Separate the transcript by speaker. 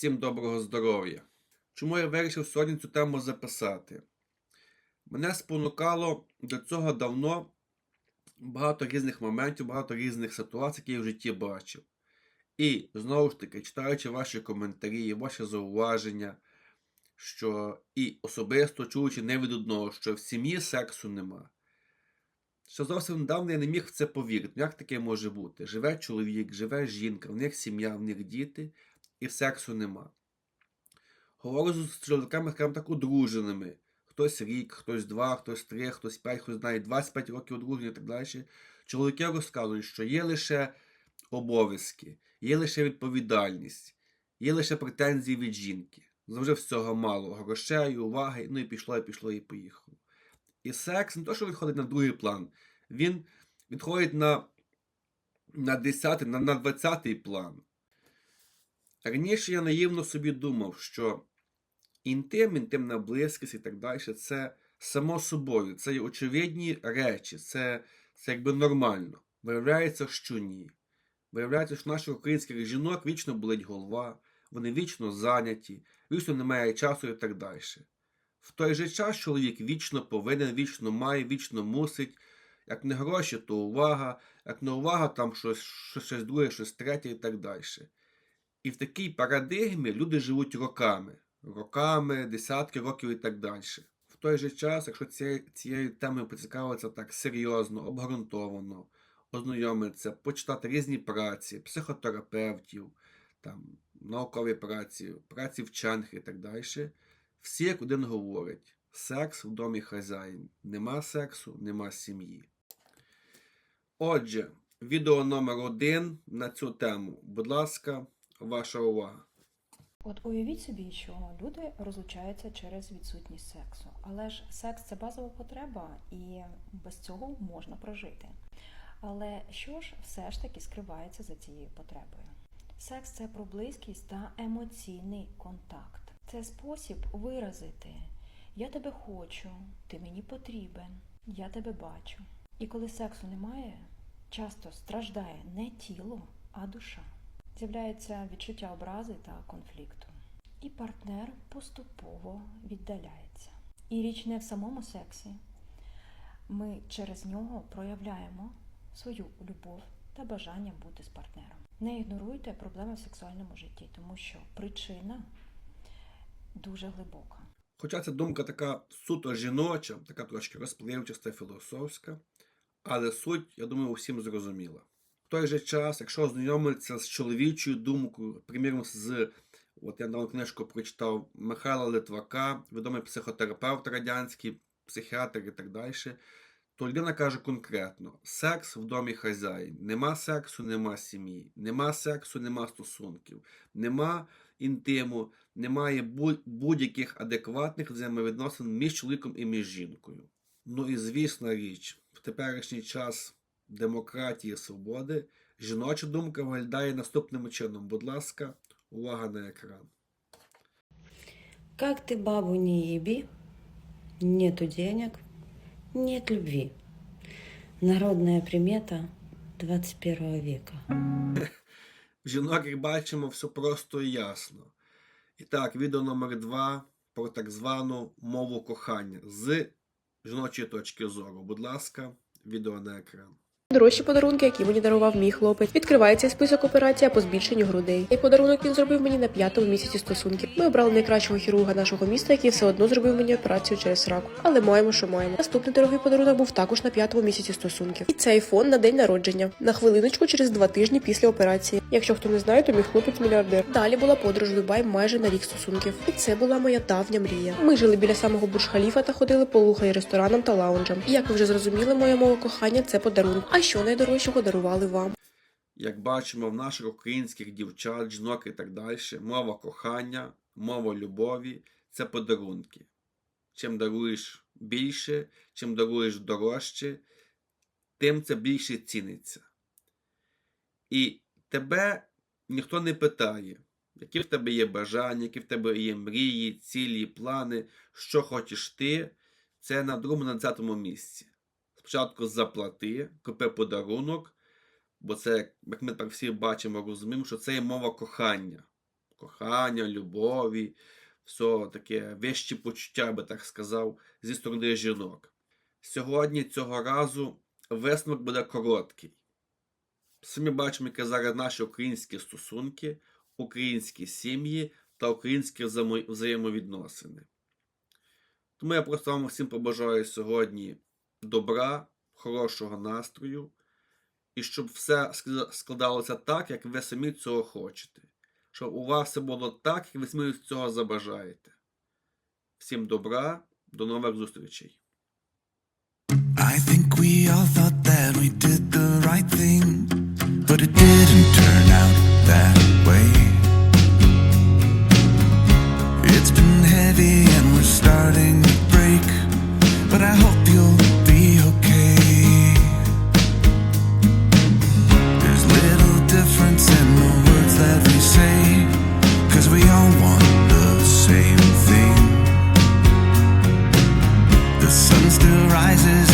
Speaker 1: Всім доброго здоров'я. Чому я вирішив сьогодні цю тему записати? Мене спонукало до цього давно багато різних моментів, багато різних ситуацій, які я в житті бачив. І знову ж таки, читаючи ваші коментарі, ваші зауваження, що і особисто чуючи не від одного, що в сім'ї сексу нема. Що зовсім недавно я не міг в це повірити. Ну, Як таке може бути? Живе чоловік, живе жінка, в них сім'я, в них діти, і сексу нема. Говорю з чоловіками, скажімо так, одруженими. Хтось рік, хтось два, хтось три, хтось п'ять, хтось знає 25 років одруження і так далі. Чоловіки розказують, що є лише обов'язки, є лише відповідальність, є лише претензії від жінки. Завжди всього мало. Грошей, уваги, ну і пішло, і пішло, і поїхало. І секс не то, що відходить на другий план, він відходить на, на 10, на, на 20 план. Раніше я наївно собі думав, що інтим, інтимна близькість і так далі це само собою, це є очевидні речі, це, це якби нормально. Виявляється, що ні. Виявляється, що наших українських жінок вічно болить голова, вони вічно зайняті, вічно немає часу і так далі. В той же час чоловік вічно повинен, вічно має, вічно мусить. Як не гроші, то увага, як не увага, там щось, щось, друге, щось третє і так далі. І в такій парадигмі люди живуть роками, роками, десятки років і так далі. В той же час, якщо цією, темою поцікавитися так серйозно, обґрунтовано, ознайомитися, почитати різні праці, психотерапевтів, там, наукові праці, праці вчених і так далі, всі як один говорять: секс в домі хазяїн. Нема сексу, нема сім'ї. Отже, відео номер один на цю тему. Будь ласка, ваша увага.
Speaker 2: От уявіть собі, що люди розлучаються через відсутність сексу. Але ж секс це базова потреба, і без цього можна прожити. Але що ж все ж таки скривається за цією потребою? Секс це про близькість та емоційний контакт. Це спосіб виразити я тебе хочу, ти мені потрібен, я тебе бачу. І коли сексу немає, часто страждає не тіло, а душа. З'являється відчуття образи та конфлікту. І партнер поступово віддаляється. І річ не в самому сексі. Ми через нього проявляємо свою любов та бажання бути з партнером. Не ігноруйте проблеми в сексуальному житті, тому що причина дуже глибока.
Speaker 1: Хоча ця думка така суто жіноча, така трошки розпливчаста, філософська, але суть, я думаю, усім зрозуміла. Той же час, якщо ознайомитися з чоловічою думкою, приміром з, от я недавно книжку прочитав Михайла Литвака, відомий психотерапевт радянський, психіатр і так далі, то людина каже конкретно: секс в домі хазяїн. Нема сексу, нема сім'ї, нема сексу, нема стосунків, нема інтиму, немає будь- будь-яких адекватних взаємовідносин між чоловіком і між жінкою. Ну і звісна річ, в теперішній час демократії свободи жіноча думка виглядає наступним чином. Будь ласка, увага на екран.
Speaker 3: Как ты бабу не еби, нету денег, нет любви. Народная примета 21 века.
Speaker 1: В жінок, як бачимо, все просто і ясно. І так, відео номер 2 про так звану мову кохання з жіночої точки зору. Будь ласка, відео на екран.
Speaker 4: Дорожчі подарунки, які мені дарував мій хлопець. Відкривається список операція по збільшенню грудей. Цей подарунок він зробив мені на п'ятому місяці стосунків. Ми обрали найкращого хірурга нашого міста, який все одно зробив мені операцію через раку. Але маємо, що маємо. Наступний дорогий подарунок був також на п'ятому місяці стосунків. І цей фон на день народження. На хвилиночку через два тижні після операції. Якщо хто не знає, то мій хлопець мільярдер. Далі була подорож в Дубай майже на рік стосунків. І це була моя давня мрія. Ми жили біля самого Бурж-Халіфа та ходили по лухай ресторанам та лаунжам. І як ви вже зрозуміли, моя мова кохання це подарунок. Що найдорожчого дарували вам?
Speaker 1: Як бачимо в наших українських дівчат, жінок і так далі, мова кохання, мова любові це подарунки. Чим даруєш більше, чим даруєш дорожче, тим це більше ціниться. І тебе ніхто не питає, які в тебе є бажання, які в тебе є мрії, цілі, плани, що хочеш ти, це на другому, на десятому місці. Спочатку заплати, купи подарунок, бо це, як ми так всі бачимо, розуміємо, що це є мова кохання. кохання, любові, все таке вищі почуття, я би так сказав, зі сторони жінок. Сьогодні цього разу висновок буде короткий. Самі бачимо, які зараз наші українські стосунки, українські сім'ї та українські взаємовідносини. Тому я просто вам всім побажаю сьогодні добра, хорошого настрою, і щоб все складалося так, як ви самі цього хочете. Щоб у вас все було так, як ви самі цього забажаєте. Всім добра, до нових зустрічей.
Speaker 5: I think we all thought that we did the right thing, but it didn't turn out sun still rises.